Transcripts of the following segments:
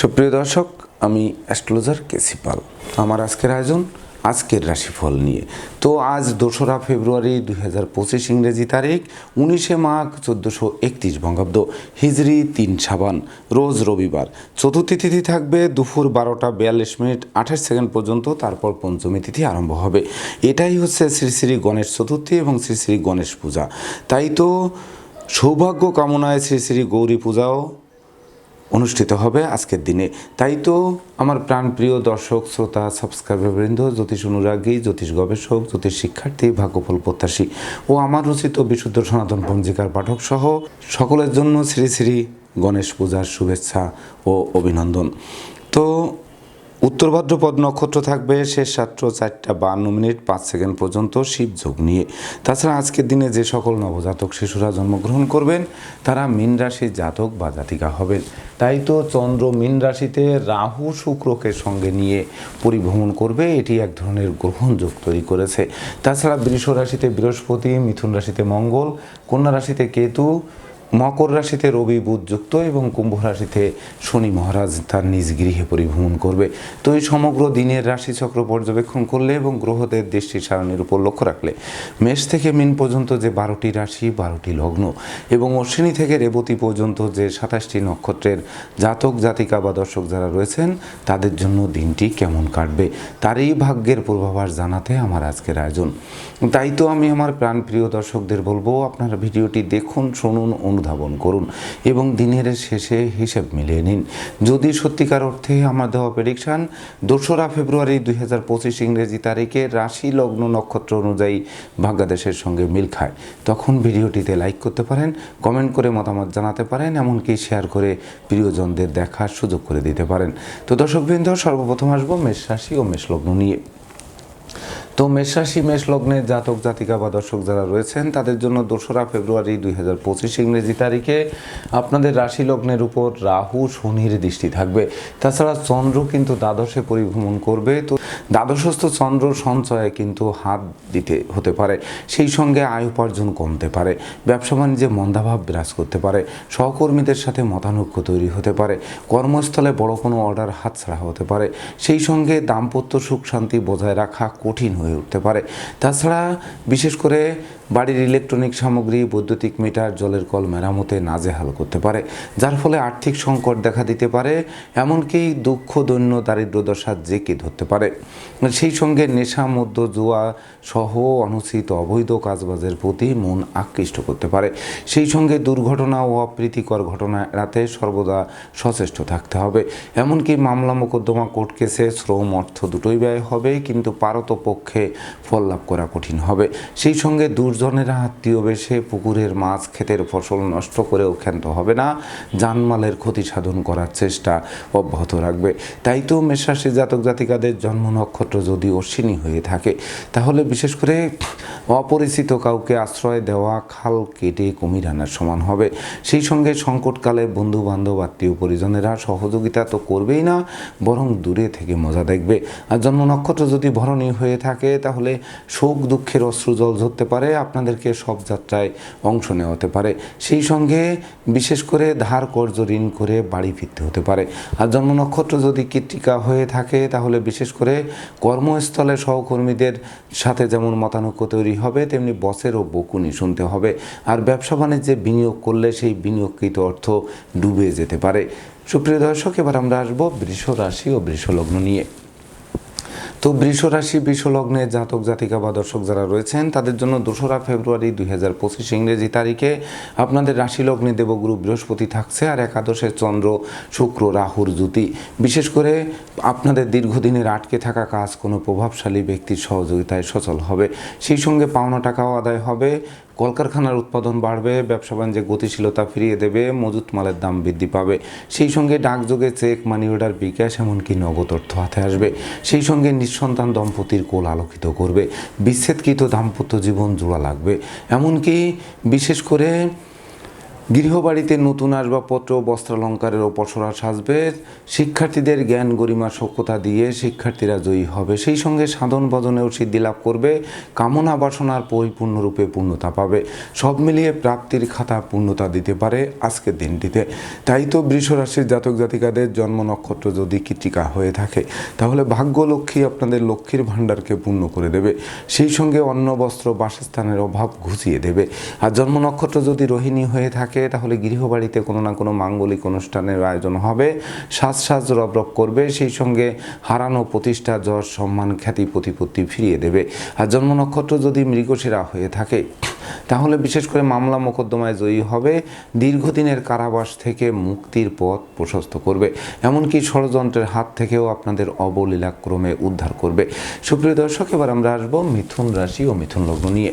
সুপ্রিয় দর্শক, আমি অ্যাস্ট্রোলজার কেসি পাল। আমার আজকের আয়োজন, আজকের রাশিফল নিয়ে। তো আজ দোসরা ফেব্রুয়ারি দুই হাজার পঁচিশ ইংরেজি তারিখ, উনিশে মাঘ চোদ্দোশো একত্রিশ বঙ্গাব্দ, হিজরি তিন সাবান, রোজ রবিবার। চতুর্থী তিথি থাকবে দুপুর বারোটা বিয়াল্লিশ মিনিট, আঠাশ সেকেন্ড পর্যন্ত, তারপর পঞ্চমী তিথি আরম্ভ হবে। এটাই হচ্ছে শ্রী শ্রী গণেশ চতুর্থী এবং শ্রী শ্রী গণেশ পূজা। তাই তো সৌভাগ্য কামনায় শ্রী শ্রী গৌরী পূজাও অনুষ্ঠিত হবে আজকের দিনে। তাই তো আমার প্রাণপ্রিয় দর্শক, শ্রোতা, সাবস্ক্রাইবারবৃন্দ, জ্যোতিষ অনুরাগী, জ্যোতিষ গবেষক, জ্যোতিষ শিক্ষার্থী, ভাগ্যফল প্রত্যাশী ও আমার রচিত বিশুদ্ধ সনাতন পঞ্জিকার পাঠক সহ সকলের জন্য শ্রী শ্রী গণেশ পূজার শুভেচ্ছা ও অভিনন্দন। তো উত্তর ভাদ্রপদ নক্ষত্র থাকবে, শেষ রাত্র চারটা বান্ন মিনিট পাঁচ সেকেন্ড পর্যন্ত শিবযোগ নিয়ে। তাছাড়া আজকের দিনে যে সকল নবজাতক শিশুরা জন্মগ্রহণ করবেন, তারা মীন রাশির জাতক বা জাতিকা হবেন। তাই তো চন্দ্র মীন রাশিতে রাহু শুক্রকে সঙ্গে নিয়ে পরিভ্রমণ করবে, এটি এক ধরনের গ্রহণযোগ তৈরি করেছে। তাছাড়া বৃষ রাশিতে বৃহস্পতি, মিথুন রাশিতে মঙ্গল, কন্যা রাশিতে কেতু মকর রাশিতে রবি, বুধ যুক্ত এবং কুম্ভ রাশিতে শনি মহারাজ তার নিজ গৃহে পরিভ্রমণ করবে। তো এই সমগ্র দিনের রাশিচক্র পর্যবেক্ষণ করলে এবং গ্রহদের দৃষ্টি সারণের উপর লক্ষ্য রাখলে মেষ থেকে মিন পর্যন্ত যে বারোটি রাশি, বারোটি লগ্ন এবং অশ্বিনী থেকে রেবতী পর্যন্ত যে সাতাশটি নক্ষত্রের জাতক, জাতিকা বা দর্শক যারা রয়েছেন, তাদের জন্য দিনটি কেমন কাটবে তারই ভাগ্যের পূর্বাভাস জানাতে আমার আজকের আয়োজন। তাই তো আমি আমার প্রাণপ্রিয় দর্শকদের বলব, আপনারা ভিডিওটি দেখুন, শুনুন অনুধাবন করুন এবং দিনের শেষে হিসেব মিলিয়ে নিন। যদি সত্যিকার অর্থে আমার দেওয়া প্রেডিকশান দোসরা ফেব্রুয়ারি দুই হাজার পঁচিশ ইংরেজি তারিখে রাশি লগ্ন নক্ষত্র অনুযায়ী ভাগ্যাদেশের সঙ্গে মিল খায়। তখন ভিডিওটিতে লাইক করতে পারেন কমেন্ট করে মতামত জানাতে পারেন, এমনকি শেয়ার করে প্রিয়জনদের দেখার সুযোগ করে দিতে পারেন। তো দর্শকবৃন্দ, সর্বপ্রথম আসব মেষ রাশি ও মেষ লগ্ন নিয়ে। তো মেষ রাশি মেষ লগ্নের জাতক, জাতিকা বা দর্শক যারা রয়েছেন, তাদের জন্য দোসরা ফেব্রুয়ারি দুই হাজার পঁচিশ ইংরেজি তারিখে আপনাদের রাশি লগ্নের উপর রাহু, শনির দৃষ্টি থাকবে। তাছাড়া চন্দ্র কিন্তু দ্বাদশে পরিভ্রমণ করবে। তো দ্বাদশস্থ চন্দ্র সঞ্চয়ে কিন্তু হাত দিতে হতে পারে। সেই সঙ্গে আয় উপার্জন কমতে পারে। ব্যবসা বাণিজ্যে মন্দাভাব বিরাজ করতে পারে। সহকর্মীদের সাথে মতানৈক্য তৈরি হতে পারে। কর্মস্থলে বড় কোনো অর্ডার হাতছাড়া হতে পারে। সেই সঙ্গে দাম্পত্য সুখ শান্তি বজায় রাখা কঠিন হয়ে উঠতে পারে। তাছাড়া বিশেষ করে বাড়ির ইলেকট্রনিক সামগ্রী, বৈদ্যুতিক মিটার, জলের কল মেরামতে নাজেহাল করতে পারে, যার ফলে আর্থিক সংকট দেখা দিতে পারে, এমনকি দুঃখ, দৈন্য, দারিদ্র দশা জেকে ধরতে পারে। সেই সঙ্গে নেশা মধ্য জুয়া সহ অনুচিত অবৈধ কাজবাজের প্রতি মন আকৃষ্ট করতে পারে। সেই সঙ্গে দুর্ঘটনা ও অপ্রীতিকর ঘটনা এড়াতে সর্বদা সচেষ্ট থাকতে হবে। এমনকি মামলা মোকদ্দমা কোর্ট কেসে শ্রম অর্থ দুটোই ব্যয় হবে, কিন্তু পারত পক্ষে ফল লাভ করা কঠিন হবে। সেই সঙ্গে দুর্জনেরা আত্মীয় বেশে পুকুরের মাছ ক্ষেতের ফসল নষ্ট করেও ক্ষান্ত হবে না। জানমালের ক্ষতি সাধন করার চেষ্টা অব্যাহত রাখবে। তাই তো মেষরাশি জাতক জাতিকাদের জন্ম নক্ষত্র যদি অশ্বিনী হয়ে থাকে, তাহলে বিশেষ করে অপরিচিত কাউকে আশ্রয় দেওয়া খাল কেটে কুমির আনার সমান হবে। সেই সঙ্গে সংকটকালে বন্ধু বান্ধব আত্মীয় পরিজনেরা সহযোগিতা তো করবেই না, বরং দূরে থেকে মজা দেখবে। আর জন্ম নক্ষত্র যদি ভরণী হয়ে থাকে তাহলে শোক দুঃখের অশ্রু জল ধরতে পারে, আপনাদেরকে সব যাত্রায় অংশ নেওয়া হতে পারে। সেই সঙ্গে বিশেষ করে ধার কর্য ঋণ করে বাড়ি ফিরতে হতে পারে। আর জন্ম নক্ষত্র যদি কৃত্তিকা হয়ে থাকে, তাহলে বিশেষ করে কর্মস্থলে সহকর্মীদের সাথে যেমন মতানৈক্য তৈরি হবে, তেমনি বসেরও বকুনি শুনতে হবে। আর ব্যবসা বাণিজ্যে বিনিয়োগ করলে সেই বিনিয়োগকৃত অর্থ ডুবে যেতে পারে। সুপ্রিয় দর্শক, এবার আমরা আসব বৃষ রাশি ও বৃষ লগ্ন নিয়ে। তো বৃষ রাশি বৃষ লগ্নে জাতক, জাতিকা বা দর্শক যারা রয়েছেন, তাদের জন্য দোসরা ফেব্রুয়ারি দুই হাজার পঁচিশ ইংরেজি তারিখে আপনাদের রাশি লগ্নে দেবগুরু বৃহস্পতি থাকছে আর একাদশে চন্দ্র, শুক্র, রাহুর জ্যোতি। বিশেষ করে আপনাদের দীর্ঘদিনের আটকে থাকা কাজ কোনো প্রভাবশালী ব্যক্তির সহযোগিতায় সচল হবে। সেই সঙ্গে পাওনা টাকাও আদায় হবে। কলকারখানার উৎপাদন বাড়বে, ব্যবসা বাণিজ্যে গতিশীলতা ফিরিয়ে দেবে, মজুত মালের দাম বৃদ্ধি পাবে। সেই সঙ্গে ডাকযোগে চেক, মানি অর্ডার, বিকাশ, এমনকি নগদ অর্থ হাতে আসবে। সেই সঙ্গে নিঃসন্তান দম্পতির কোল আলোকিত করবে। বিচ্ছেদকৃত দাম্পত্য জীবন জোড়া লাগবে। এমনকি বিশেষ করে গৃহবাড়িতে নতুন আসবাবপত্র, বস্ত্রালঙ্কারের অপসরা সাজবে, শিক্ষার্থীদের জ্ঞান গরিমা সক্ষতা দিয়ে শিক্ষার্থীরা জয়ী হবে। সেই সঙ্গে সাধন ভজনেও সিদ্ধি লাভ করবে, কামনা বাসনার পরিপূর্ণরূপে পূর্ণতা পাবে। সব মিলিয়ে প্রাপ্তির খাতা পূর্ণতা দিতে পারে আজকের দিনটিতে। তাই তো বৃষ রাশির জাতক জাতিকাদের জন্ম নক্ষত্র যদি কৃতিকা হয়ে থাকে, তাহলে ভাগ্য লক্ষ্মী আপনাদের লক্ষ্মীর ভাণ্ডারকে পূর্ণ করে দেবে। সেই সঙ্গে অন্ন, বস্ত্র, বাসস্থানের অভাব ঘুচিয়ে দেবে। আর জন্ম নক্ষত্র যদি রোহিণী হয়ে থাকে তাহলে গৃহবাড়িতে কোনো না কোনো মাঙ্গলিক অনুষ্ঠানের আয়োজন হবে। সাজ সাজ রব রব করবে, সেই সঙ্গে হারানো প্রতিষ্ঠা যশ সম্মান, খ্যাতি, প্রতিপত্তি ফিরিয়ে দেবে। আর জন্ম নক্ষত্র যদি মৃগশিরা হয়ে থাকে, তাহলে বিশেষ করে মামলা মোকদ্দমায় জয়ী হবে, দীর্ঘদিনের কারাবাস থেকে মুক্তির পথ প্রশস্ত করবে। এমনকি ষড়যন্ত্রের হাত থেকেও আপনাদের অবলীলাক্রমে উদ্ধার করবে। সুপ্রিয় দর্শক, এবার আমরা আসব মিথুন রাশি ও মিথুন লগ্ন নিয়ে।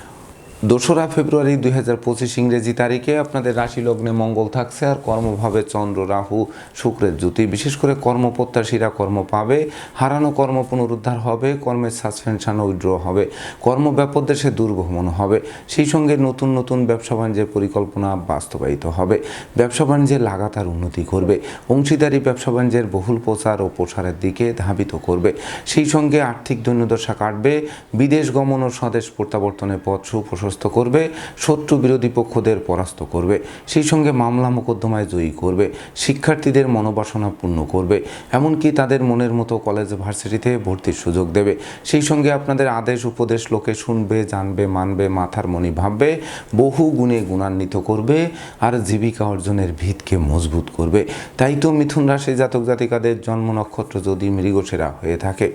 দোসরা ফেব্রুয়ারি দুই হাজার পঁচিশ ইংরেজি তারিখে আপনাদের রাশি লগ্নে মঙ্গল থাকছে আর কর্মভাবে চন্দ্র, রাহু, শুক্রের জ্যোতি। বিশেষ করে কর্মপ্রত্যাশীরা কর্ম পাবে, হারানো কর্ম পুনরুদ্ধার হবে, কর্মের সাসপেনশন উইড্র হবে, কর্ম ব্যাপদেশে দুর্গমন হবে। সেই সঙ্গে নতুন নতুন ব্যবসা বাণিজ্যের পরিকল্পনা বাস্তবায়িত হবে। ব্যবসা বাণিজ্যে লাগাতার উন্নতি করবে অংশীদারি ব্যবসা বাণিজ্যের বহুল প্রচার ও প্রসারের দিকে ধাবিত করবে। সেই সঙ্গে আর্থিক দৈন্যদশা কাটবে। বিদেশ গমন ও স্বদেশ প্রত্যাবর্তনের পথ সুপ্রশস্ত। করবে, শত্রু বিরোধী পক্ষদের পরাস্ত করবে, সেই সঙ্গে মামলা মোকদ্দমায় জয়ী করবে, শিক্ষার্থীদের মনোবাসনা পূর্ণ করবে, এমনকি তাদের মনের মতো কলেজ ভার্সিটিতে ভর্তির সুযোগ দেবে। সেই সঙ্গে আপনাদের আদেশ, উপদেশ লোকে শুনবে, জানবে, মানবে, মাথার মনি ভাববে, বহু গুণে গুণান্বিত করবে, আর জীবিকা অর্জনের ভিতকে মজবুত করবে। তাই তো মিথুন রাশি জাতক জাতিকাদের জন্ম নক্ষত্র যদি মৃগসেরা হয়ে থাকে।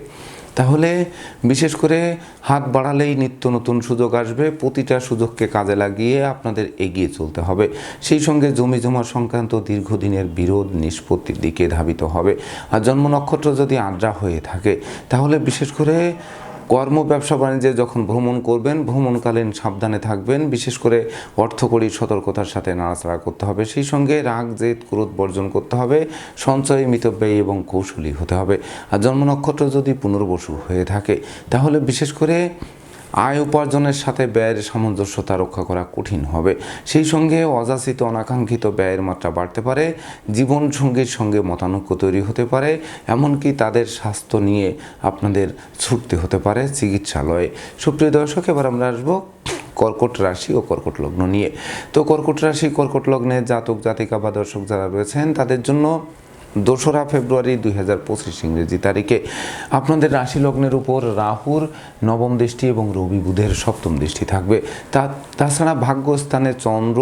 তাহলে বিশেষ করে হাত বাড়ালেই নিত্য নতুন সুযোগ আসবে, প্রতিটা সুযোগকে কাজে লাগিয়ে আপনাদের এগিয়ে চলতে হবে। সেই সঙ্গে জমি জমা সংক্রান্ত দীর্ঘদিনের বিরোধ নিষ্পত্তির দিকে ধাবিত হবে। আর জন্ম নক্ষত্র যদি আদ্রা হয়ে থাকে, তাহলে বিশেষ করে কর্ম ব্যবসা বাণিজ্যে যখন ভ্রমণ করবেন, ভ্রমণকালীন সাবধানে থাকবেন। বিশেষ করে অর্থকরী সতর্কতার সাথে নাড়াচাড়া করতে হবে। সেই সঙ্গে রাগ, জেদ, ক্রোধ বর্জন করতে হবে। সঞ্চয়, মিতব্যয়ী এবং কৌশলী হতে হবে। আর জন্ম নক্ষত্র যদি পুনর্বসু হয়ে থাকে, তাহলে বিশেষ করে আয় উপার্জনের সাথে ব্যয়ের সামঞ্জস্যতা রক্ষা করা কঠিন হবে। সেই সঙ্গে অযাচিত অনাকাঙ্ক্ষিত ব্যয়ের মাত্রা বাড়তে পারে জীবন সঙ্গীর সঙ্গে মতানৈক্য তৈরি হতে পারে, এমনকি তাদের স্বাস্থ্য নিয়ে আপনাদের ছুটতে হতে পারে চিকিৎসালয়ে। সুপ্রিয় দর্শক, এবার আমরা আসব কর্কট রাশি ও কর্কট লগ্ন নিয়ে। তো কর্কট রাশি, কর্কট লগ্নে জাতক, জাতিকা বা দর্শক যারা রয়েছেন, তাদের জন্য দোসরা ফেব্রুয়ারি দুই হাজার পঁচিশ ইংরেজি তারিখে আপনাদের রাশি লগ্নের উপর রাহুর নবম দৃষ্টি এবং রবি বুধের সপ্তম দৃষ্টি থাকবে। তা তাছাড়া ভাগ্যস্থানে চন্দ্র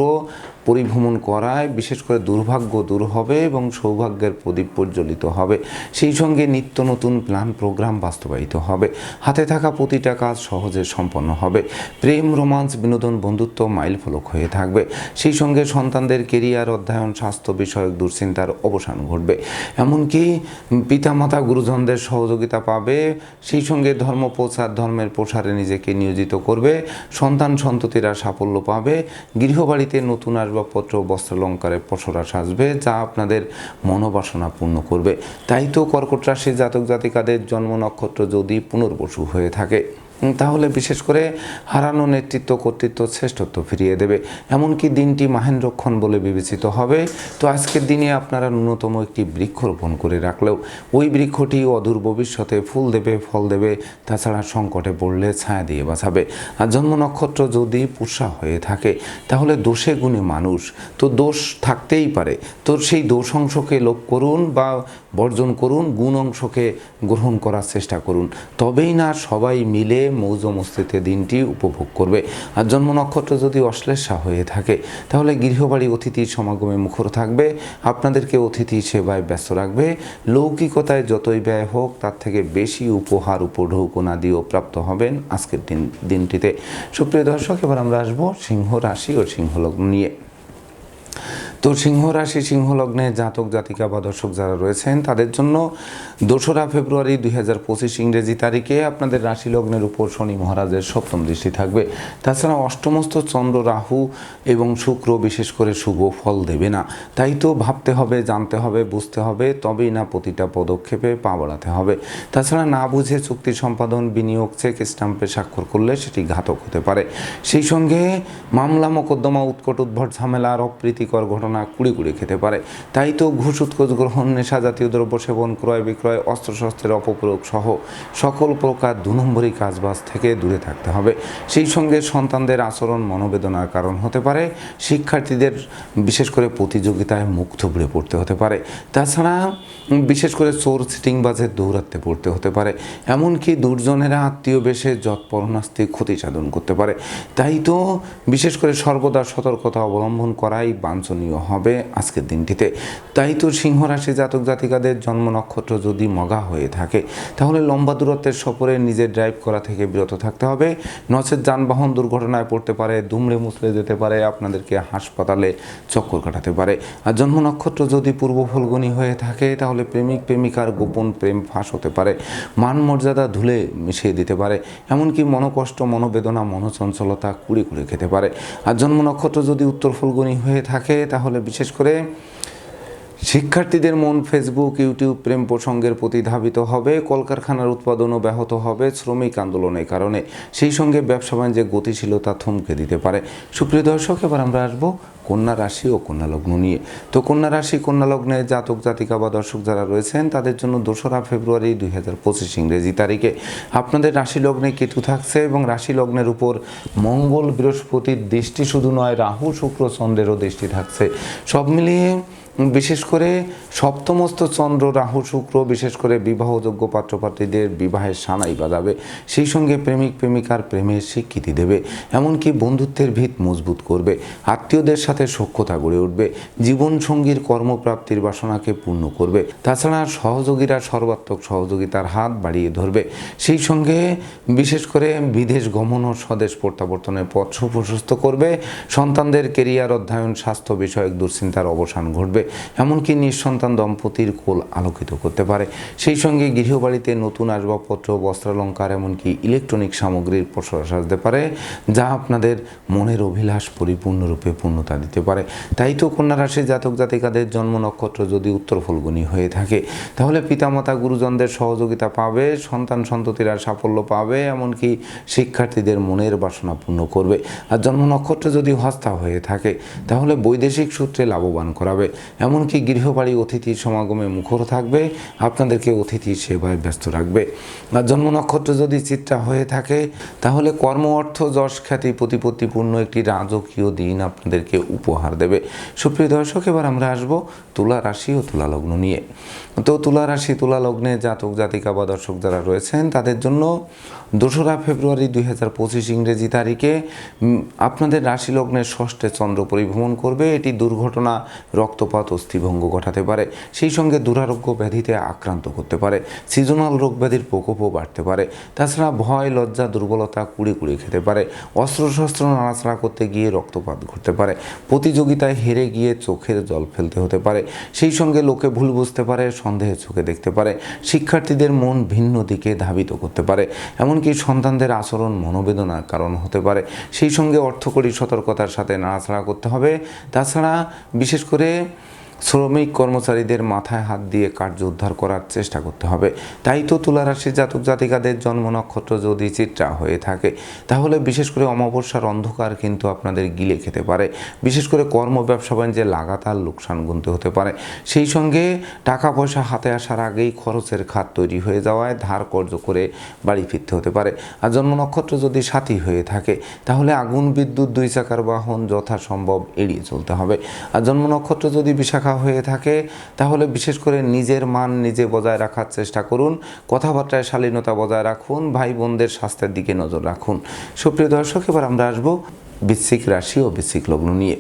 পরিভ্রমণ করায় বিশেষ করে দুর্ভাগ্য দূর হবে এবং সৌভাগ্যের প্রদীপ প্রজ্বলিত হবে। সেই সঙ্গে নিত্য নতুন প্ল্যান, প্রোগ্রাম বাস্তবায়িত হবে। হাতে থাকা প্রতিটা কাজ সহজে সম্পন্ন হবে। প্রেম, রোমান্স, বিনোদন, বন্ধুত্ব মাইল ফলক হয়ে থাকবে। সেই সঙ্গে সন্তানদের কেরিয়ার, অধ্যয়ন, স্বাস্থ্য বিষয়ক দুশ্চিন্তার অবসান ঘটবে। এমনকি পিতামাতা, গুরুজনদের সহযোগিতা পাবে। সেই সঙ্গে ধর্ম প্রচার, ধর্মের প্রসারে নিজেকে নিয়োজিত করবে। সন্তান সন্ততিরা সাফল্য পাবে। গৃহবাড়িতে নতুন আসবাবপত্র বস্ত্রালঙ্কারে পসরা সাজবে, যা আপনাদের মনোবাসনা পূর্ণ করবে। তাই তো কর্কট রাশির জাতক জাতিকাদের জন্ম নক্ষত্র যদি পুনর্বসু হয়ে থাকে। তাহলে বিশেষ করে হারানো নেতৃত্ব, কর্তৃত্ব শ্রেষ্ঠত্ব ফিরিয়ে দেবে। এমনকি দিনটি মাহেন্দ্রক্ষণ বলে বিবেচিত হবে। তো আজকের দিনে আপনারা ন্যূনতম একটি বৃক্ষ রোপণ করে রাখলেও ওই বৃক্ষটি অদূর ভবিষ্যতে ফুল দেবে, ফল দেবে, তাছাড়া সংকটে পড়লে ছায়া দিয়ে বাঁচাবে। আর জন্ম নক্ষত্র যদি পুষা হয়ে থাকে, তাহলে দোষে গুণে মানুষ। তো দোষ থাকতেই পারে। তো সেই দোষ অংশকে লোপ করুন বা বর্জন করুন, গুণ অংশকে গ্রহণ করার চেষ্টা করুন। তবেই না সবাই মিলে মৌজ মস্তিতে দিনটি উপভোগ করবে। আর জন্ম নক্ষত্র যদি অশ্লেষা হয়ে থাকে, তাহলে গৃহবাড়ি অতিথির সমাগমে মুখর থাকবে। আপনাদেরকে অতিথি সেবায় ব্যস্ত রাখবে। লৌকিকতায় যতই ব্যয় হোক, তার থেকে বেশি উপহার উপঢৌকনা দিয়েও প্রাপ্ত হবেন আজকের দিন, দিনটিতে। সুপ্রিয় দর্শক, এবার আমরা আসব সিংহ রাশি ও সিংহ লগ্ন নিয়ে। তো সিংহ রাশি সিংহ লগ্নে জাতক, জাতিকা বা দর্শক যারা রয়েছেন, তাদের জন্য দোসরা ফেব্রুয়ারি দুই হাজার পঁচিশ ইংরেজি তারিখে আপনাদের রাশি লগ্নের উপর শনি মহারাজের সপ্তম দৃষ্টি থাকবে। তাছাড়া অষ্টমস্ত চন্দ্র রাহু এবং শুক্র বিশেষ করে শুভ ফল দেবে না। তাই তো ভাবতে হবে, জানতে হবে, বুঝতে হবে, তবেই না প্রতিটা পদক্ষেপে পা বাড়াতে হবে। তাছাড়া না বুঝে চুক্তি সম্পাদন, বিনিয়োগ চেক স্টাম্পে স্বাক্ষর করলে সেটি ঘাতক হতে পারে। সেই সঙ্গে মামলা, মোকদ্দমা, উৎকট উদ্ভট ঝামেলা আর অপ্রীতিকর ঘটনা কুড়ি কুড়ি খেতে পারে। তাই তো ঘুষ, উৎকোচ গ্রহণ, নেশা জাতীয় দ্রব্য সেবন, ক্রয় বিক্রয়, অস্ত্রশস্ত্রের অপপ্রয়োগ সহ সকল প্রকার দু নম্বরী কাজবাজ থেকে দূরে থাকতে হবে। সেই সঙ্গে সন্তানদের আচরণ, মনোবেদনার কারণ হতে পারে। শিক্ষার্থীদের বিশেষ করে প্রতিযোগিতায় মুখ থুবড়ে পড়তে হতে পারে। তাছাড়া বিশেষ করে চোর সিটিংবাজের দৌরাত্মে পড়তে হতে পারে। এমনকি দুর্জনেরা আত্মীয় বেশে যৎপরণাস্তি ক্ষতি সাধন করতে পারে। তাই তো বিশেষ করে সর্বদা সতর্কতা অবলম্বন করাই বাঞ্ছনীয় হবে আজকের দিনটিতে। তাই তো সিংহ রাশি জাতক জাতিকাদের জন্ম নক্ষত্র যদি মগা হয়ে থাকে, তাহলে লম্বা দূরত্বের সফরে নিজের ড্রাইভ করা থেকে বিরত থাকতে হবে। নচেত যানবাহন দুর্ঘটনায় পড়তে পারে, দুমড়ে মুচড়ে যেতে পারে, আপনাদেরকে হাসপাতালে চক্কর কাটাতে পারে। আর জন্ম নক্ষত্র যদি পূর্ব ফলগুনি হয়ে থাকে তাহলে প্রেমিক প্রেমিকার গোপন প্রেম ফাঁস হতে পারে মান মর্যাদা ধুলে মিশিয়ে দিতে পারে, এমনকি মনোকষ্ট, মনোবেদনা, মনোচঞ্চলতা কুড়ি কুড়ে খেতে পারে। আর জন্ম নক্ষত্র যদি উত্তর ফুলগুনি হয়ে থাকে, তাহলে বিশেষ করে শিক্ষার্থীদের মন ফেসবুক ইউটিউব প্রেম প্রসঙ্গের প্রতি ধাবিত হবে, কলকারখানার উৎপাদনও ব্যাহত হবে শ্রমিক আন্দোলনের কারণে। সেই সঙ্গে ব্যবসা বাণিজ্যে গতিশীলতা থমকে দিতে পারে। সুপ্রিয় দর্শক, এবার আমরা আসব কন্যা রাশি ও কন্যা লগ্ন নিয়ে। তো কন্যা রাশি, কন্যা লগ্নে জাতক, জাতিকা বা দর্শক যারা রয়েছেন, তাদের জন্য দোসরা ফেব্রুয়ারি দুই হাজার পঁচিশ ইংরেজি তারিখে। আপনাদের রাশি লগ্নে কেতু থাকছে এবং রাশি লগ্নের উপর মঙ্গল বৃহস্পতির দৃষ্টি শুধু নয়, রাহু, শুক্র, চন্দ্রেরও দৃষ্টি থাকছে। সব মিলিয়ে বিশেষ করে সপ্তমস্ত চন্দ্র, রাহু, শুক্র, বিশেষ করে বিবাহযোগ্য পাত্রপাত্রীদের বিবাহের সানাই বাজাবে। সেই সঙ্গে প্রেমিক, প্রেমিকার প্রেমের স্বীকৃতি দেবে। এমনকি বন্ধুত্বের ভিত মজবুত করবে। আত্মীয়দের সাথে সখ্যতা গড়ে উঠবে। জীবনসঙ্গীর কর্মপ্রাপ্তির বাসনাকে পূর্ণ করবে। তাছাড়া সহযোগীরা সর্বাত্মক সহযোগিতার হাত বাড়িয়ে ধরবে। সেই সঙ্গে বিশেষ করে বিদেশ গমন ও স্বদেশ প্রত্যাবর্তনের পথ সুপ্রশস্ত করবে। সন্তানদের কেরিয়ার অধ্যয়ন, স্বাস্থ্য বিষয়ক দুশ্চিন্তার অবসান ঘটবে। এমনকি নিঃসন্তান দম্পতির কোল আলোকিত করতে পারে। সেই সঙ্গে গৃহবাড়িতে নতুন আসবাবপত্র, বস্ত্রালঙ্কার, এমনকি ইলেকট্রনিক সামগ্রীর প্রসার সাজতে পারে, যা আপনাদের মনের অভিলাষ পরিপূর্ণরূপে পূর্ণতা দিতে পারে। তাই তো কন্যা রাশি জাতক জাতিকাদের জন্ম নক্ষত্র যদি উত্তর ফলগুনি হয়ে থাকে, তাহলে পিতামাতা গুরুজনদের সহযোগিতা পাবে, সন্তান সন্ততিরা সাফল্য পাবে, এমনকি শিক্ষার্থীদের মনের বাসনা পূর্ণ করবে। আর জন্ম নক্ষত্র যদি হস্তা হয়ে থাকে, তাহলে বৈদেশিক সূত্রে লাভবান করাবে। এমনকি গৃহবাড়ি অতিথির সমাগমে মুখর থাকবে, আপনাদেরকে অতিথি সেবায় ব্যস্ত রাখবে। আর জন্ম নক্ষত্র যদি চিত্রা হয়ে থাকে, তাহলে কর্ম অর্থ যশ খ্যাতি প্রতিপত্তিপূর্ণ একটি রাজকীয় দিন আপনাদেরকে উপহার দেবে। সুপ্রিয় দর্শক, এবার আমরা আসব তুলা রাশি ও তুলা লগ্ন নিয়ে। তো তুলা রাশি, তুলা লগ্নে জাতক, জাতিকা বা দর্শক যারা রয়েছেন, তাদের জন্য দোসরা ফেব্রুয়ারি দুই হাজার পঁচিশ ইংরেজি তারিখে আপনাদের রাশি লগ্নের ষষ্ঠে চন্দ্র পরিভ্রমণ করবে। এটি দুর্ঘটনা, রক্তপাত অস্থিভঙ্গ ঘটাতে পারে, সেই সঙ্গে দুরারোগ্য ব্যাধিতে আক্রান্ত করতে পারে সিজনাল রোগ ব্যাধির প্রকোপও বাড়তে পারে। তাছাড়া ভয়, লজ্জা, দুর্বলতা কুড়ি কুড়ি খেতে পারে। অস্ত্রশস্ত্র নাড়াচাড়া করতে গিয়ে রক্তপাত ঘটতে পারে। প্রতিযোগিতায় হেরে গিয়ে চোখের জল ফেলতে হতে পারে। সেই সঙ্গে লোকে ভুল বুঝতে পারে সন্দেহের চোখে দেখতে পারে। শিক্ষার্থীদের মন ভিন্ন দিকে ধাবিত করতে পারে। এমনকি সন্তানদের আচরণ মনোবেদনার কারণ হতে পারে। সেই সঙ্গে অর্থকরী সতর্কতার সাথে নাড়াচাড়া করতে হবে। তাছাড়া বিশেষ করে শ্রমিক কর্মচারীদের মাথায় হাত দিয়ে কার্য উদ্ধার করার চেষ্টা করতে হবে। তাই তো তুলারাশি জাতক জাতিকাদের জন্ম নক্ষত্র যদি চিত্রা হয়ে থাকে, তাহলে বিশেষ করে অমাবস্যার অন্ধকার কিন্তু আপনাদের গিলে খেতে পারে। বিশেষ করে কর্ম ব্যবসা বাণিজ্যে লাগাতার লোকসান গুনতে হতে পারে। সেই সঙ্গে টাকা পয়সা হাতে আসার আগেই খরচের খাত তৈরি হয়ে যাওয়ায় ধার কর্য করে বাড়ি ফিরতে হতে পারে। আর জন্ম নক্ষত্র যদি সাথী হয়ে থাকে, তাহলে আগুন, বিদ্যুৎ, দুই চাকার বাহন যথাসম্ভব এড়িয়ে চলতে হবে। আর জন্ম নক্ষত্র যদি বিশাখা হয়ে থাকে, তাহলে বিশেষ করে নিজের মান নিজে বজায় রাখার চেষ্টা করুন, কথাবার্তায় শালীনতা বজায় রাখুন ভাই বোনদের স্বাস্থ্যের দিকে নজর রাখুন। সুপ্রিয় দর্শক, এবার আমরা আসব বৃশ্চিক রাশি ও বৃশ্চিক লগ্ন নিয়ে।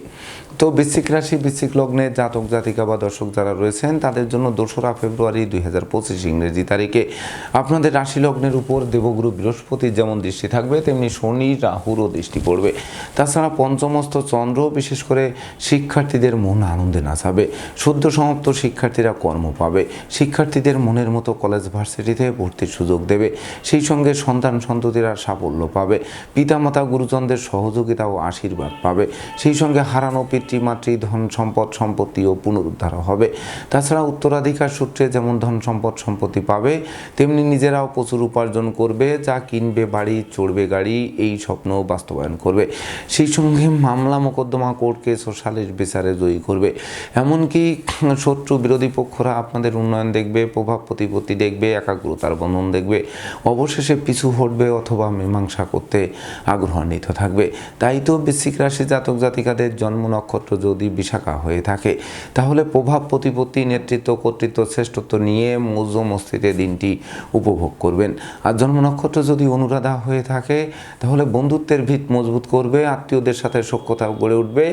তো বৃশ্চিক রাশি, বৃশ্চিক লগ্নে জাতক, জাতিকা বা দর্শক যারা রয়েছেন, তাদের জন্য দোসরা ফেব্রুয়ারি দুই হাজার পঁচিশ ইংরেজি তারিখে। আপনাদের রাশি লগ্নের উপর দেবগুরু বৃহস্পতির যেমন দৃষ্টি থাকবে, তেমনি শনি, রাহুরও দৃষ্টি পড়বে। তাছাড়া পঞ্চমস্ত চন্দ্র, বিশেষ করে শিক্ষার্থীদের মন আনন্দে নাচাবে। সদ্য সমাপ্ত শিক্ষার্থীরা কর্ম পাবে। শিক্ষার্থীদের মনের মতো কলেজ ভার্সিটিতে ভর্তির সুযোগ দেবে। সেই সঙ্গে সন্তান সন্ততিরা সাফল্য পাবে। পিতামাতা, গুরুজনদের সহযোগিতা ও আশীর্বাদ পাবে। সেই সঙ্গে হারানো পিতৃমাতৃ ধন সম্পদ, সম্পত্তিও পুনরুদ্ধার হবে। তাছাড়া উত্তরাধিকার সূত্রে যেমন ধন সম্পদ, সম্পত্তি পাবে, তেমনি নিজেরাও প্রচুর উপার্জন করবে, যা কিনবে, বাড়ি, চড়বে গাড়ি, এই স্বপ্ন বাস্তবায়ন করবে। সেই সঙ্গে মামলা মোকদ্দমা কোর্ট কেস ও সালিশ বিচারে জয়ী করবে। এমনকি শত্রু বিরোধী পক্ষরা আপনাদের উন্নয়ন দেখবে, প্রভাব প্রতিপত্তি দেখবে, একাগ্রতার বন্ধন দেখবে। অবশেষে পিছু হটবে অথবা মীমাংসা করতে আগ্রহান্বিত থাকবে। তাই তো বৃশ্চিক রাশি জাতক জাতিকাদের জন্ম নক্ষত্র যদি বিশাখা হয়ে থাকে, তাহলে প্রভাব প্রতিপত্তি নেতৃত্ব, কর্তৃত্ব, শ্রেষ্ঠত্ব নিয়ে মৌজ মস্তিতে দিনটি উপভোগ করবেন। আর জন্ম নক্ষত্র যদি অনুরাধা হয়ে থাকে, তাহলে বন্ধুত্বের ভিত মজবুত করবে, আত্মীয়দের সাথে সখ্যতা গড়ে উঠবে।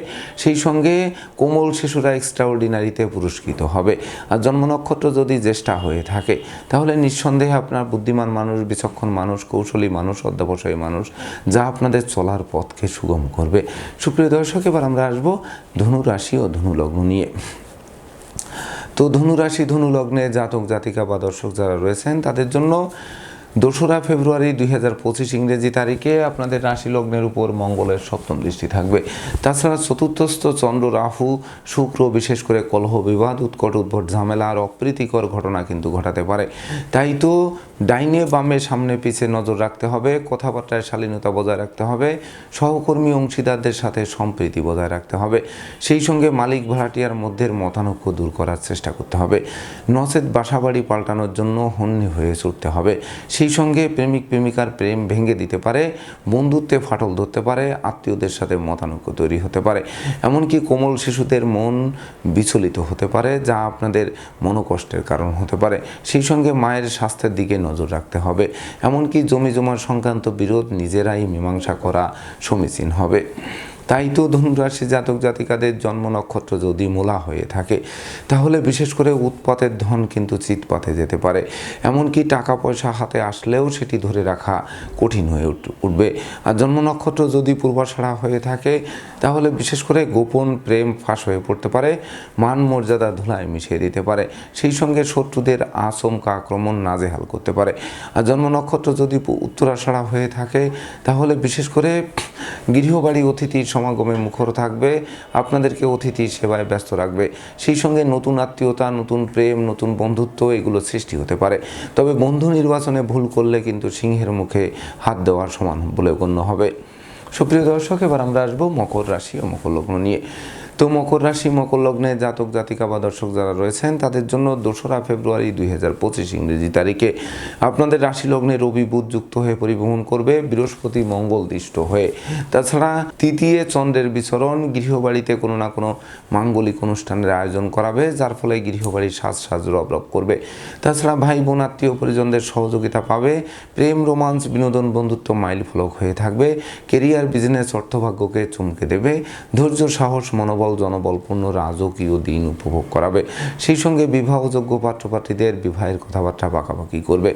সেই সঙ্গে কোমল শিশুরা এক্সট্রাঅর্ডিনারিতে পুরস্কৃত হবে। আর জন্ম নক্ষত্র যদি জ্যেষ্ঠা হয়ে থাকে, তাহলে নিঃসন্দেহে আপনার বুদ্ধিমান মানুষ, বিচক্ষণ মানুষ, কৌশলী মানুষ, অধ্যাবসায়ী মানুষ, যা আপনাদের চলার পথকে সুগম করবে। সুপ্রিয় দর্শক, এবার আমরা আসব ধনু রাশি ও ধনু লগ্ন নিয়ে। তো ধনু রাশি ধনু লগ্নে জাতক, জাতিকা বা দর্শক যারা রয়েছেন, তাদের জন্য দোসরা ফেব্রুয়ারি দুই হাজার পঁচিশ ইংরেজি তারিখে আপনাদের রাশি লগ্নের উপর মঙ্গলের সপ্তম দৃষ্টি থাকবে। তাছাড়া চতুর্থস্থ চন্দ্র রাহু, শুক্র, বিশেষ করে কলহ বিবাদ, উৎকট উদ্ভট ঝামেলা আর অপ্রীতিকর ঘটনা কিন্তু ঘটাতে পারে। তাই তো ডাইনে বামে সামনে পিছে নজর রাখতে হবে, কথাবার্তায় শালীনতা বজায় রাখতে হবে, সহকর্মী অংশীদারদের সাথে সম্প্রীতি বজায় রাখতে হবে, সেই সঙ্গে মালিক ভাড়াটিয়ার মধ্যে মতানৈক্য দূর করার চেষ্টা করতে হবে। নচেত বাসাবাড়ি পাল্টানোর জন্য হন্যে হয়ে ছুটতে হবে। সেই সঙ্গে প্রেমিক প্রেমিকার প্রেম ভেঙে দিতে পারে, বন্ধুত্বে ফাটল ধরতে পারে, আত্মীয়দের সাথে মতানৈক্য তৈরি হতে পারে। এমনকি কোমল শিশুদের মন বিচলিত হতে পারে, যা আপনাদের মনোকষ্টের কারণ হতে পারে। সেই সঙ্গে মায়ের স্বাস্থ্যের দিকে নজর রাখতে হবে। এমনকি জমি জমার সংক্রান্ত বিরোধ নিজেরাই মীমাংসা করা সমীচীন হবে। তাই তো ধনুরাশি জাতক জাতিকাদের জন্ম নক্ষত্র যদি মূলা হয়ে থাকে, তাহলে বিশেষ করে উৎপাতের ধন কিন্তু চিৎপাতে যেতে পারে। এমনকি টাকা পয়সা হাতে আসলেও সেটি ধরে রাখা কঠিন হয়ে উঠ- উঠবে। আর জন্ম নক্ষত্র যদি পূর্বাশাড়া হয়ে থাকে, তাহলে বিশেষ করে গোপন প্রেম ফাঁস হয়ে পড়তে পারে, মান মর্যাদা ধুলায় মিশিয়ে দিতে পারে, সেই সঙ্গে শত্রুদের আচমকা আক্রমণ নাজেহাল করতে পারে। আর জন্ম নক্ষত্র যদি উত্তরাষাঢ়া হয়ে থাকে, তাহলে বিশেষ করে গৃহবাড়ি অতিথির সমাগমে মুখর থাকবে, আপনাদেরকে অতিথি সেবায় ব্যস্ত রাখবে। সেই সঙ্গে নতুন আত্মীয়তা, নতুন প্রেম, নতুন বন্ধুত্ব এগুলো সৃষ্টি হতে পারে। তবে বন্ধু নির্বাচনে ভুল করলে কিন্তু সিংহের মুখে হাত দেওয়ার সমান বলে গণ্য হবে। সুপ্রিয় দর্শক, এবার আমরা আসব মকর রাশি ও মকর লগ্ন নিয়ে। তো মকর রাশি, মকর লগ্নে জাতক, জাতিকা বা দর্শক যারা রয়েছেন, তাদের জন্য দোসরা ফেব্রুয়ারি দুই হাজার পঁচিশ ইংরেজি তারিখে আপনাদের রাশি লগ্নে রবি বুধ যুক্ত হয়ে পরিভ্রমণ করবে, বৃহস্পতি মঙ্গল দৃষ্ট হয়ে। তাছাড়া তৃতীয় চন্দ্রের বিচরণ গৃহবাড়িতে কোনো না কোনো মাঙ্গলিক অনুষ্ঠানের আয়োজন করাবে, যার ফলে গৃহবাড়ির সাজ সাজ রব রব করবে। তাছাড়া ভাই বোন, আত্মীয় পরিজনদের সহযোগিতা পাবে, প্রেম, রোমান্স, বিনোদন, বন্ধুত্ব মাইল ফলক হয়ে থাকবে, কেরিয়ার, বিজনেস, অর্থভাগ্যকে চমকে দেবে, ধৈর্য, সাহস, মনোবল জনবলপূর্ণ রাজকীয় দিন উপভোগ করাবে। সেই সঙ্গে বিবাহযোগ্য পাত্রপাত্রীদের বিবাহের কথাবার্তা পাকাপাকি করবে।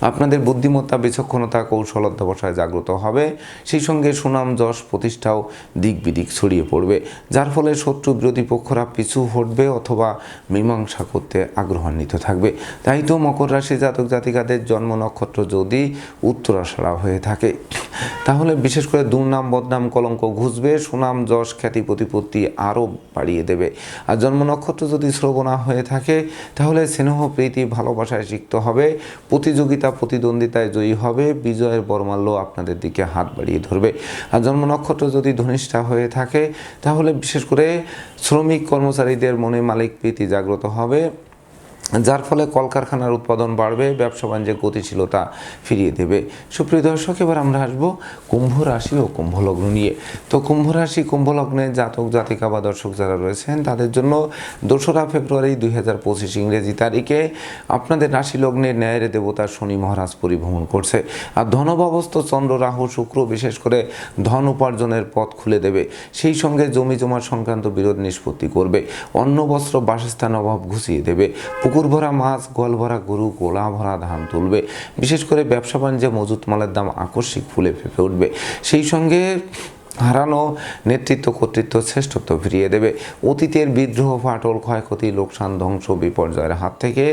আপনাদের বুদ্ধিমত্তা, বিচক্ষণতা, কৌশল অধ্যবসায় জাগ্রত হবে। সেই সঙ্গে সুনাম, যশ, প্রতিষ্ঠাও দিক বিদিক ছড়িয়ে পড়বে, যার ফলে শত্রু বিরোধী পক্ষরা পিছু হটবে অথবা মীমাংসা করতে আগ্রহান্বিত থাকবে। তাই তো মকর রাশি জাতক জাতিকাদের জন্ম নক্ষত্র যদি উত্তরাষাড়া হয়ে থাকে, তাহলে বিশেষ করে দুর্নাম, বদনাম, কলঙ্ক ঘুষবে। সুনাম, যশ, খ্যাতি, প্রতিপত্তি আরও বাড়িয়ে দেবে। আর জন্ম নক্ষত্র যদি শ্রবণা হয়ে থাকে, তাহলে স্নেহ, প্রীতি, ভালোবাসায় সিক্ত হবে। প্রতিযোগিতা, প্রতিদ্বন্দ্বিতায় জয়ী হবে। বিজয়ের বরমাল্য আপনাদের দিকে হাত বাড়িয়ে ধরবে। আর জন্ম নক্ষত্র যদি ধনিষ্ঠা হয়ে থাকে, তাহলে বিশেষ করে শ্রমিক কর্মচারীদের মনে মালিক, প্রীতি জাগ্রত হবে। যার ফলে কলকারখানার উৎপাদন বাড়বে, ব্যবসা বাণিজ্যের গতিশীলতা ফিরিয়ে দেবে। সুপ্রিয় দর্শক, এবার আমরা আসব কুম্ভ রাশি ও কুম্ভ লগ্ন নিয়ে। তো কুম্ভ রাশি, কুম্ভ লগ্নে জাতক, জাতিকা বা দর্শক যারা রয়েছেন, তাদের জন্য দোসরা ফেব্রুয়ারি দুই হাজার পঁচিশ ইংরেজি তারিখে আপনাদের রাশি লগ্নের ন্যায়ের দেবতা শনি মহারাজ পরিভ্রমণ করছে। আর ধনবাবস্থ চন্দ্র, রাহু, শুক্র বিশেষ করে ধন উপার্জনের পথ খুলে দেবে। সেই সঙ্গে জমি জমা সংক্রান্ত বিরোধ নিষ্পত্তি করবে। অন্ন, বস্ত্র, বাসস্থান অভাব ঘুষিয়ে দেবে। পুকুর ভরা মাছ গোয়াল ভরা গরু গোলা ভরা ধান তুলবে। বিশেষ করে ব্যবসা বাণিজ্যে মজুত মালের দাম আকস্মিক ফুলে ফেপে উঠবে। সেই সঙ্গে হারানো নেতৃত্ব কর্তৃত্ব শ্রেষ্ঠত্ব ফিরিয়ে দেবে। অতীতের বিদ্রোহ, ফাটল, ক্ষয়ক্ষতি, লোকসান, ধ্বংস, বিপর্যয়ের হাত থেকে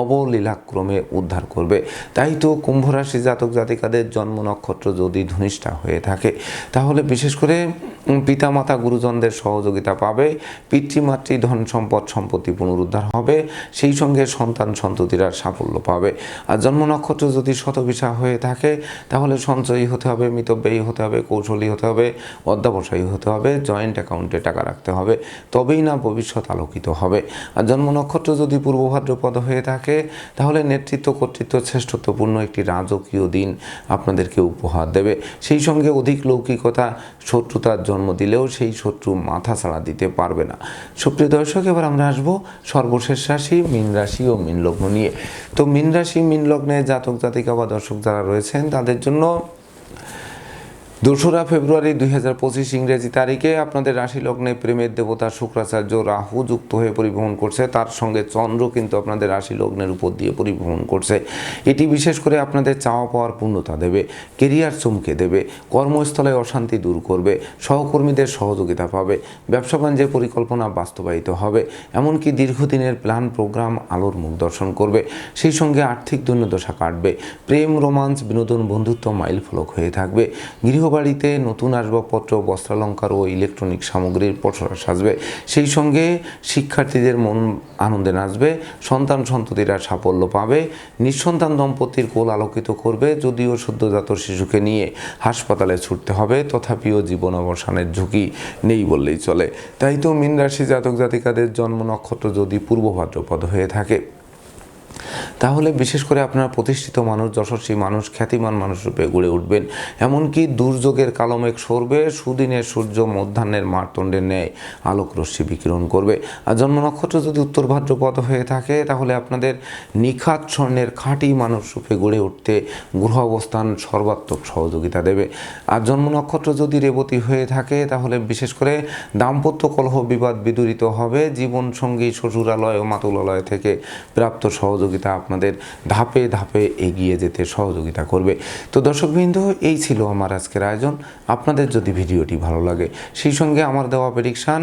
অবলীলাক্রমে উদ্ধার করবে। তাই তো কুম্ভরাশি জাতক জাতিকাদের জন্ম নক্ষত্র যদি ধনিষ্ঠা হয়ে থাকে, তাহলে বিশেষ করে পিতামাতা গুরুজনদের সহযোগিতা পাবে, পিতৃমাতৃ ধন সম্পদ সম্পত্তি পুনরুদ্ধার হবে, সেই সঙ্গে সন্তান সন্ততিরা সাফল্য পাবে। আর জন্ম নক্ষত্র যদি শতবিশা হয়ে থাকে, তাহলে সঞ্চয়ী হতে হবে, মিতব্যয়ী হতে হবে, কৌশলী হতে হবে অধ্যাবসায়ী হতে হবে জয়েন্ট অ্যাকাউন্টে টাকা রাখতে হবে, তবেই না ভবিষ্যৎ আলোকিত হবে। আর জন্ম নক্ষত্র যদি পূর্ব ভাদ্রপদ হয়ে থাকে, তাহলে নেতৃত্ব কর্তৃত্ব শ্রেষ্ঠত্বপূর্ণ একটি রাজকীয় দিন আপনাদেরকে উপহার দেবে। সেই সঙ্গে অধিক লৌকিকতা, শত্রুতার জন্ম দিলেও সেই শত্রু মাথা ছাড়া দিতে পারবে না। সুপ্রিয় দর্শক, এবার আমরা আসব সর্বশেষ রাশি, মীন রাশি ও মীন লগ্ন নিয়ে। তো মীন রাশি, মীন লগ্নে জাতক জাতিকা বা দর্শক যারা রয়েছেন, তাদের জন্য দোসরা ফেব্রুয়ারি দুই হাজার পঁচিশ ইংরেজি তারিখে আপনাদের রাশি লগ্নে প্রেমের দেবতা শুক্রাচার্য রাহু যুক্ত হয়ে পরিভ্রমণ করছে। তার সঙ্গে চন্দ্র কিন্তু আপনাদের রাশি লগ্নের উপর দিয়ে পরিভ্রমণ করছে। এটি বিশেষ করে আপনাদের চাওয়া পাওয়ার পূর্ণতা দেবে, কেরিয়ার চমকে দেবে, কর্মস্থলে অশান্তি দূর করবে, সহকর্মীদের সহযোগিতা পাবে, ব্যবসা বাণিজ্যের পরিকল্পনা বাস্তবায়িত হবে, এমনকি দীর্ঘদিনের প্ল্যান প্রোগ্রাম আলোর মুখ দর্শন করবে। সেই সঙ্গে আর্থিক দৈন্যদশা কাটবে, প্রেম, রোমান্স, বিনোদন, বন্ধুত্ব মাইল ফলক হয়ে থাকবে। গৃহবাড়িতে নতুন আসবাবপত্র, বস্ত্রালঙ্কার ও ইলেকট্রনিক সামগ্রীর পসরা সাজবে। সেই সঙ্গে শিক্ষার্থীদের মন আনন্দে নাচবে, সন্তান সন্ততিরা সাফল্য পাবে, নিঃসন্তান দম্পতির কোল আলোকিত করবে, যদিও সদ্যজাত শিশুকে নিয়ে হাসপাতালে ছুটতে হবে, তথাপিও জীবন অবসানের ঝুঁকি নেই বললেই চলে। তাই তো মীন রাশি জাতক জাতিকাদের জন্ম নক্ষত্র যদি পূর্ব ভাদ্রপদ হয়ে থাকে। তাহলে বিশেষ করে আপনার প্রতিষ্ঠিত মানুষ, যশস্বী মানুষ, খ্যাতিমান মানুষ রূপে গড়ে উঠবেন। এমনকি দুর্যোগের কালমেঘ সরবে, সুদিনের সূর্য মধ্যাহ্নের মারতণ্ডের ন্যায় আলোক রশ্মি বিকিরণ করবে। আর জন্ম নক্ষত্র যদি উত্তর ভাদ্রপদ হয়ে থাকে, তাহলে আপনাদের নিখাত স্বর্ণের খাঁটি মানুষ রূপে গড়ে উঠতে গ্রহ অবস্থান সর্বাত্মক সহযোগিতা দেবে। আর জন্ম নক্ষত্র যদি রেবতী হয়ে থাকে, তাহলে বিশেষ করে দাম্পত্য কলহ বিবাদ বিদূরিত হবে। জীবনসঙ্গী শ্বশুরালয় ও মাতুলালয় থেকে প্রাপ্ত সহযোগিতা আপনাদের ধাপে ধাপে এগিয়ে যেতে সহযোগিতা করবে। তো দর্শকবৃন্দ, এই ছিল আমার আজকের আয়োজন। আপনাদের যদি ভিডিওটি ভালো লাগে, সেই সঙ্গে আমার দেওয়া প্রেডিকশান